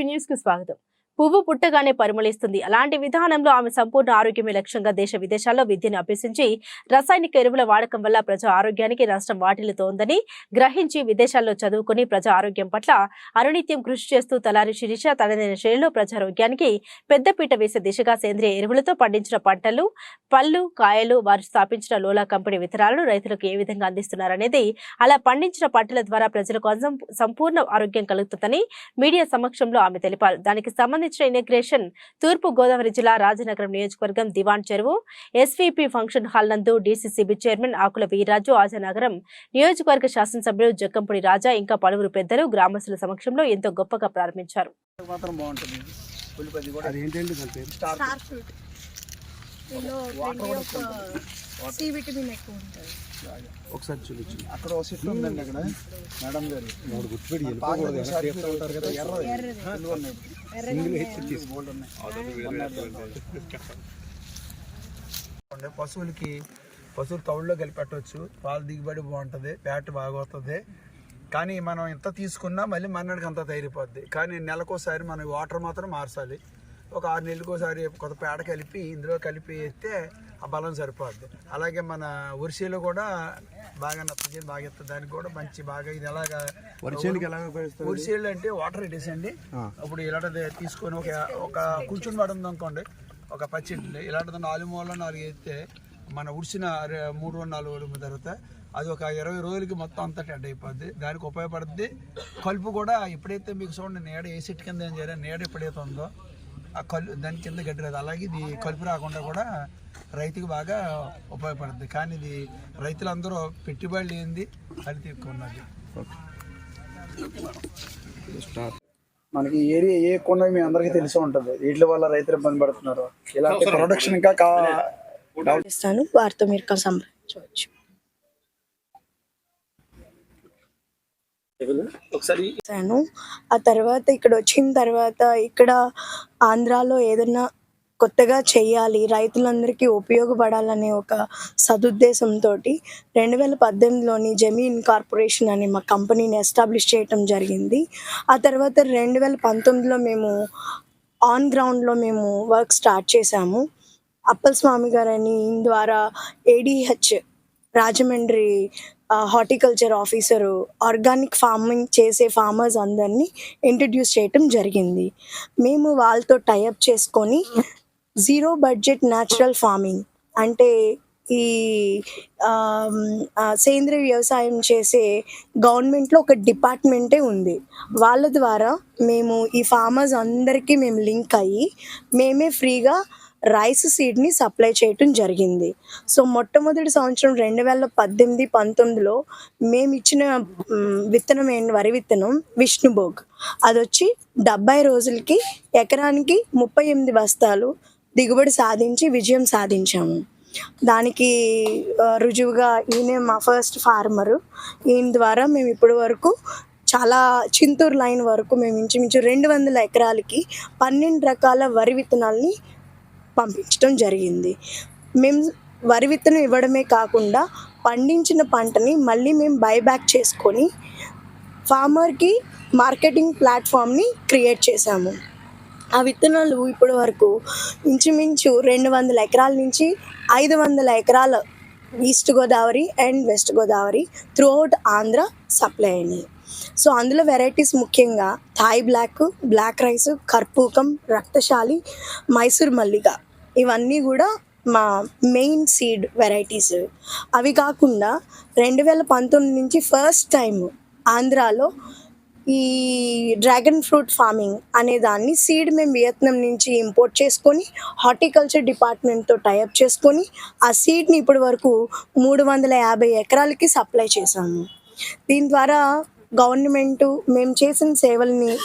SP న్యూస్కు స్వాగతం. పువ్వు పుట్టగానే పరిమళిస్తుంది. అలాంటి విధానంలో ఆమె సంపూర్ణ ఆరోగ్యమే లక్ష్యంగా దేశ విదేశాల్లో విద్యను అభ్యసించి రసాయనిక ఎరువుల వాడకం వల్ల ప్రజా ఆరోగ్యానికి నష్టం వాటిల్లుతోందని గ్రహించి విదేశాల్లో చదువుకుని ప్రజా ఆరోగ్యం పట్ల అనునిత్యం కృషి చేస్తూ తలారి శిరీష తనదైన శైలిలో ప్రజారోగ్యానికి పెద్దపీట వేసే దిశగా సేంద్రియ ఎరువులతో పండించిన పంటలు పళ్ళు కాయలు వారు స్థాపించిన లోలా కంపెనీ విత్తనాలను రైతులకు ఏ విధంగా అందిస్తున్నారనేది అలా పండించిన పంటల ద్వారా ప్రజలకు సంపూర్ణ ఆరోగ్యం కలుగుతుందని మీడియా సమక్షంలో ఆమె తెలిపారు. దానికి సంబంధించి సంబంధించిన ఇనగ్రేషన్ తూర్పు గోదావరి జిల్లా రాజనగరం నియోజకవర్గం Diwan Cheruvu. SVP function hall నందు డీసీసీబీ చైర్మన్ ఆకుల వీర్రాజు ఆజనగరం నియోజకవర్గ శాసనసభ్యులు జక్కంపూడి రాజా ఇంకా పలువురు పెద్దలు గ్రామస్తుల సమక్షంలో ఎంతో గొప్పగా ప్రారంభించారు. ఒకసారి చూపించు అక్కడ ఒక చెట్టు ఉందండి అక్కడ. మేడం గారు. మూడు గుర్తుపెట్టి ఉంటారు కదా. పశువులకి పశువులు తౌడులో కలిపి పెట్టవచ్చు పాలు దిగుబడి బాగుంటుంది ఫ్యాట్ బాగా వస్తుంది. కానీ మనం ఎంత తీసుకున్నా మళ్ళీ మన్నడికి అంత తయారైపోద్ది. కానీ నెలకోసారి మనం వాటర్ మాత్రం మార్చాలి ఒక ఆరు నెలలకోసారి కొత్త పేడ కలిపి ఇందులో కలిపి వేస్తే ఆ బలం సరిపోద్ది. అలాగే మన ఉరిసీలో కూడా బాగా నచ్చజని బాగా ఎత్తుంది దానికి కూడా మంచి బాగా ఇది ఎలాగా ఉరిసీళ్ళు అంటే వాటర్ పెట్టేసండి ఆ. అప్పుడు ఇలాంటిది తీసుకొని ఒక ఒక కూర్చుని పడింది అనుకోండి ఒక పచ్చింటి ఇలాంటిది నాలుగు మూలలో నాలుగు వేస్తే మన ఉడిసిన మూడు నాలుగు రోజుల తర్వాత అది ఒక ఇరవై రోజులకి మొత్తం అంతా టెడ్ అయిపోద్ది. దానికి ఉపయోగపడుద్ది. కలుపు కూడా ఎప్పుడైతే మీకు చూడండి నీడ ఏ చెట్టు కింద ఏం చేయాలి నీడ ఎప్పుడైతే ఉందో ఆ కలు దాని కింద గడ్డి రాదు అలాగే ఇది కలుపు రాకుండా కూడా రైతుకి బాగా ఉపయోగపడుద్ది. కానీ ఇది రైతులందరూ పెట్టుబడి లేనిది కలుపు ఎక్కువ ఉన్నది. మనకి ఏరియా ఏ కొండ మీ అందరికీ తెలిసి ఉంటుంది. వీటి వల్ల రైతులు ఇబ్బంది పడుతున్నారు. ఇలాంటి ప్రొడక్షన్ ఇంకా వారితో మీరు సంప్రదించవచ్చు. ఒకసారి చేశాను. ఆ తర్వాత ఇక్కడ వచ్చిన తర్వాత ఇక్కడ ఆంధ్రాలో ఏదైనా కొత్తగా చేయాలి రైతులందరికీ ఉపయోగపడాలనే ఒక సదుద్దేశంతో రెండు వేల పద్దెనిమిదిలోని జమీన్ కార్పొరేషన్ అనే మా కంపెనీని ఎస్టాబ్లిష్ చేయటం జరిగింది. ఆ తర్వాత రెండు వేల పంతొమ్మిదిలో మేము ఆన్ గ్రౌండ్లో మేము వర్క్ స్టార్ట్ చేశాము. అప్పల్ స్వామి గారని ద్వారా ADH Rajahmundry horticulture officer organic farming చేసే ఫార్మర్స్ అందరినీ ఇంట్రడ్యూస్ చేయటం జరిగింది. మేము వాళ్ళతో టైఅప్ చేసుకొని జీరో బడ్జెట్ న్యాచురల్ ఫార్మింగ్ అంటే ఈ సేంద్రియ వ్యవసాయం చేసే గవర్నమెంట్లో ఒక డిపార్ట్మెంటే ఉంది. వాళ్ళ ద్వారా మేము ఈ ఫార్మర్స్ అందరికీ మేము లింక్ అయ్యి మేమే ఫ్రీగా రైస్ సీడ్ని సప్లై చేయటం జరిగింది. సో మొట్టమొదటి సంవత్సరం రెండు వేల పద్దెనిమిది పంతొమ్మిదిలో మేము ఇచ్చిన విత్తనం ఏంటి? వరి విత్తనం విష్ణుభోగ్. అది వచ్చి డెబ్బై రోజులకి ఎకరానికి ముప్పై ఎనిమిది బస్తాలు దిగుబడి సాధించి విజయం సాధించాము. దానికి రుజువుగా ఈయనే మా ఫస్ట్ ఫార్మరు. ఈయన ద్వారా మేము ఇప్పటి వరకు చాలా చింతూరు లైన్ వరకు మేము ఇంచుమించు రెండు వందల ఎకరాలకి పన్నెండు రకాల వరి విత్తనాల్ని పంపించడం జరిగింది. మేము వరి విత్తనం ఇవ్వడమే కాకుండా పండించిన పంటని మళ్ళీ మేము బైబ్యాక్ చేసుకొని ఫార్మర్కి మార్కెటింగ్ ప్లాట్ఫామ్ని క్రియేట్ చేశాము. ఆ విత్తనాలు ఇప్పటి వరకు ఇంచుమించు రెండు వందల ఎకరాల నుంచి ఐదు వందల ఎకరాల East Godavari and West Godavari throughout Andhra supply అయినాయి. సో అందులో వెరైటీస్ ముఖ్యంగా థాయ్ బ్లాక్ బ్లాక్ రైస్ కర్పూకం రక్తశాలి మైసూర్ మల్లిగ ఇవన్నీ కూడా మా మెయిన్ సీడ్ వెరైటీస్. అవి కాకుండా రెండు వేల పంతొమ్మిది నుంచి ఫస్ట్ టైం ఆంధ్రాలో ఈ డ్రాగన్ ఫ్రూట్ ఫార్మింగ్ అనే దాన్ని సీడ్ మేము వియత్నాం నుంచి ఇంపోర్ట్ చేసుకొని హార్టికల్చర్ డిపార్ట్మెంట్తో టైఅప్ చేసుకొని ఆ సీడ్ని ఇప్పటి వరకు మూడు వందల యాభై ఎకరాలకి సప్లై చేశాము. దీని ద్వారా గవర్నమెంట్ మేము చేసిన సేవల్ని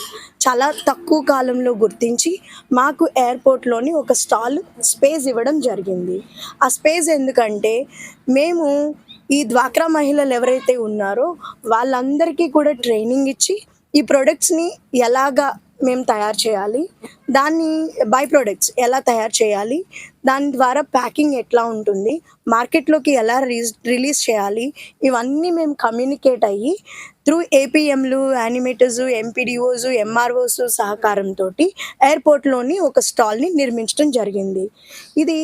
చాలా తక్కువ కాలంలో గుర్తించి మాకు ఎయిర్పోర్ట్లోని ఒక స్టాల్ స్పేస్ ఇవ్వడం జరిగింది. ఆ స్పేస్ ఎందుకంటే మేము ఈ డ్వాక్రా మహిళలు ఎవరైతే ఉన్నారో వాళ్ళందరికీ కూడా ట్రైనింగ్ ఇచ్చి ఈ ప్రొడక్ట్స్ని ఎలాగా మేము తయారు చేయాలి దాన్ని బై ప్రొడక్ట్స్ ఎలా తయారు చేయాలి దాని ద్వారా ప్యాకింగ్ ఎట్లా ఉంటుంది మార్కెట్లోకి ఎలా రిలీజ్ చేయాలి ఇవన్నీ మేము కమ్యూనికేట్ అయ్యి త్రూ ఏపీఎంలు యానిమేటర్స్ ఎంపీడీఓస్ ఎంఆర్ఓస్ సహకారంతో ఎయిర్పోర్ట్లోని ఒక స్టాల్ని నిర్మించడం జరిగింది. ఇది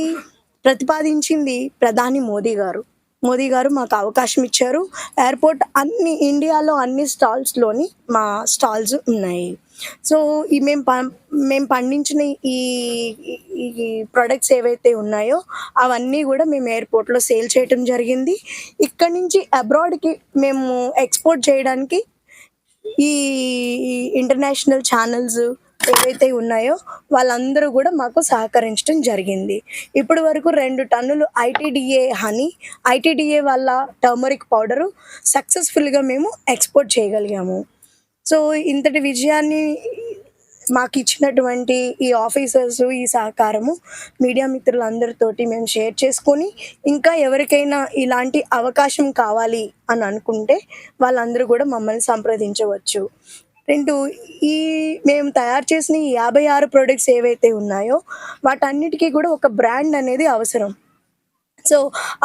ప్రతిపాదించింది ప్రధాని మోదీ గారు. మోదీ గారు మాకు అవకాశం ఇచ్చారు. ఎయిర్పోర్ట్ అన్ని ఇండియాలో అన్ని స్టాల్స్లోని మా స్టాల్స్ ఉన్నాయి. సో ఈ మేము ప మేము పండించిన ఈ ఈ- ప్రొడక్ట్స్ ఏవైతే ఉన్నాయో అవన్నీ కూడా మేము ఎయిర్పోర్ట్లో సేల్ చేయటం జరిగింది. ఇక్కడి నుంచి అబ్రాడ్కి మేము ఎక్స్పోర్ట్ చేయడానికి ఈ ఇంటర్నేషనల్ ఛానల్స్ ఏవైతే ఉన్నాయో వాళ్ళందరూ కూడా మాకు సహకరించడం జరిగింది. ఇప్పటి వరకు రెండు టన్నులు ఐటీడీఏ హనీ ఐటీడీఏ వల్ల టర్మరిక్ పౌడరు సక్సెస్ఫుల్గా మేము ఎక్స్పోర్ట్ చేయగలిగాము. సో ఇంతటి విజయాన్ని మాకు ఇచ్చినటువంటి ఈ ఆఫీసర్స్ ఈ సహకారము మీడియా మిత్రులందరితోటి మేము షేర్ చేసుకొని ఇంకా ఎవరికైనా ఇలాంటి అవకాశం కావాలి అని అనుకుంటే వాళ్ళందరూ కూడా మమ్మల్ని సంప్రదించవచ్చు. రెండు ఈ మేము తయారు చేసిన ఈ యాభై ఆరు ప్రొడక్ట్స్ ఏవైతే ఉన్నాయో వాటన్నిటికీ కూడా ఒక బ్రాండ్ అనేది అవసరం. సో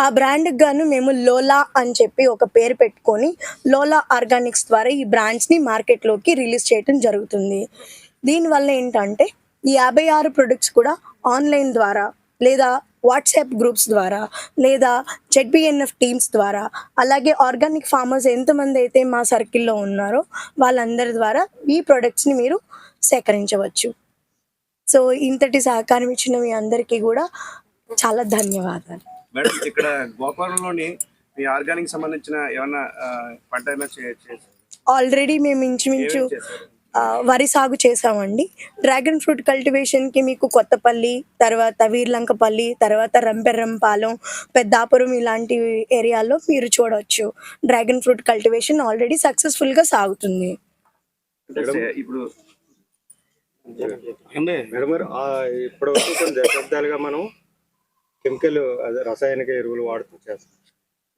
ఆ బ్రాండ్కి గాను మేము లోలా అని చెప్పి ఒక పేరు పెట్టుకొని లోలా ఆర్గానిక్స్ ద్వారా ఈ బ్రాండ్స్ని మార్కెట్లోకి రిలీజ్ చేయడం జరుగుతుంది. దీనివల్ల ఏంటంటే ఈ యాభై ఆరు ప్రొడక్ట్స్ కూడా ఆన్లైన్ ద్వారా లేదా వాట్సాప్ గ్రూప్స్ ద్వారా లేదా జెడ్బిఎన్ఎఫ్ టీమ్స్ ద్వారా అలాగే ఆర్గానిక్ ఫార్మర్స్ ఎంతమంది అయితే మా సర్కిల్లో ఉన్నారో వాళ్ళందరి ద్వారా ఈ ప్రొడక్ట్స్ని మీరు సేకరించవచ్చు. సో ఇంతటి సహకారం ఇచ్చిన మీ అందరికీ కూడా చాలా ధన్యవాదాలు. మేడం ఇక్కడ గోపాలంలోని మీ ఆర్గానిక్ సంబంధించిన పంట ఏమైనా చేశారా? ఆల్రెడీ మేము ఇంచుమించు వరి సాగు చేసామండి డ్రాగన్ ఫ్రూట్ కల్టివేషన్కి మీకు కొత్తపల్లి తర్వాత వీర్లంకపల్లి తర్వాత రంపెర్రంపాలెం పెద్దాపురం ఇలాంటి ఏరియాల్లో మీరు చూడవచ్చు డ్రాగన్ ఫ్రూట్ కల్టివేషన్ ఆల్రెడీ సక్సెస్ఫుల్గా సాగుతుంది. ఇప్పుడు కొన్ని దశాబ్దాలుగా మనం కెమికల్ రసాయనిక ఎరువులు వాడుతూ చేస్తాం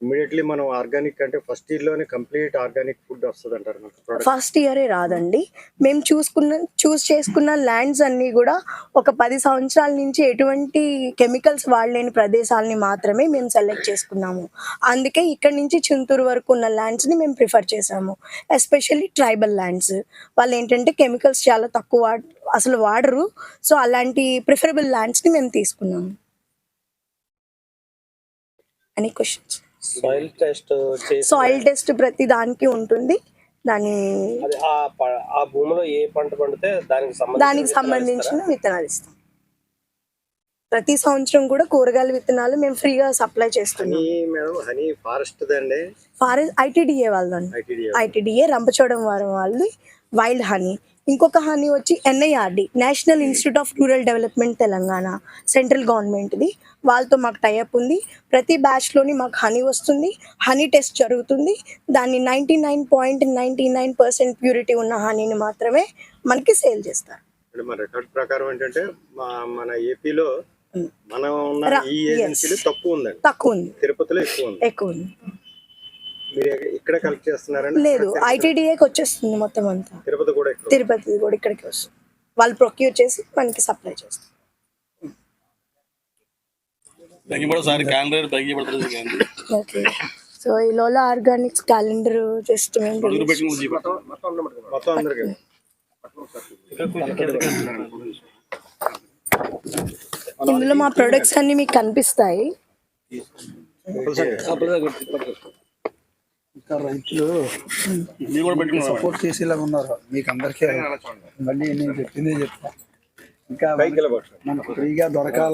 ఇమీడియట్లీ మనం ఆర్గానిక్ అంటే ఫస్ట్ ఇయర్లోనే కంప్లీట్ ఆర్గానిక్ ఫుడ్ వస్తుంది అంటారు మనకు ఫస్ట్ ఇయరే రాదండి. మేము చూసుకున్న చూస్ చేసుకున్న ల్యాండ్స్ అన్నీ కూడా ఒక పది సంవత్సరాల నుంచి ఎటువంటి కెమికల్స్ వాడలేని ప్రదేశాలని మాత్రమే మేము సెలెక్ట్ చేసుకున్నాము. అందుకే ఇక్కడ నుంచి చింతూరు వరకు ఉన్న ల్యాండ్స్ని మేము ప్రిఫర్ చేసాము ఎస్పెషల్లీ ట్రైబల్ ల్యాండ్స్. వాళ్ళు ఏంటంటే కెమికల్స్ చాలా తక్కువ అసలు వాడరు. సో అలాంటి ప్రిఫరబుల్ ల్యాండ్స్ని మేము తీసుకున్నాము. Any questions soil test soil test ప్రతి దానికి ఉంటుంది. దాని ఆ భూమిలో ఏ పంట పండితే దానికి సంబంధించిన దానికి విత్తనాలు సంబంధించిన? విత్తనాలు ఇస్తాం. ప్రతి సంవత్సరం కూడా కూరగాయల విత్తనాలు మేము ఫ్రీగా సప్లై చేస్తున్నాం. హనీ మేడం హనీ ఫారెస్ట్ దండి. ఫారెస్ట్ ఐటీడీఏ వాళ్ళదండి. ఐటీడీ ఐటీడీఏ రంపచోడవరం వారం వాళ్ళది వైల్డ్ హనీ. ఇంకొక హనీ వచ్చి NIRD national institute of rural development Telangana central గవర్నమెంట్ది వాళ్ళతో మాకు టైఅప్ ఉంది. ప్రతి బ్యాచ్లోని మాకు హనీ వస్తుంది. హనీ టెస్ట్ జరుగుతుంది. దాన్ని ninety nine point ninety nine percent purity ఉన్న హనీని మాత్రమే మనకి సేల్ చేస్తారు. అంటే మన రికార్డ్ ప్రకారం ఏంటంటే మా మన ఏపీలో మనం ఉన్న రా- ఈ yes. ఏజెన్సీలు తక్కువ ఉందండి. తక్కువ ఉంది. తిరుపతిలో ఎక్కువ ఉంది. ఎక్కువ ఉంది. ఇక్కడ కలెక్ట్ చేస్తున్నారండి లేదు ఐటీడీఏకి వచ్చేస్తుంది మొత్తం అంతా. తిరుపతి కూడా ఎక్కువ తిరుపతి కూడా ఇక్కడికి వస్తుంది. వాళ్ళు ప్రొక్యూర్ చేసి మనకి సప్లై చేస్తారు. సో ఈ లోలా ఆర్గానిక్స్ క్యాలెండర్ జస్ట్ మేము ఇందులో మా ప్రొడక్ట్స్ అన్ని మీకు కనిపిస్తాయి. రైతులు మీరు కూడా పెట్టుకున్నారు? సపోర్ట్ చేసేలాగా ఉన్నారు? మీకు అందరికీ మళ్ళీ నేను చెప్పిందే చెప్తా. ఇంకా మనకు ఫ్రీగా దొరకాల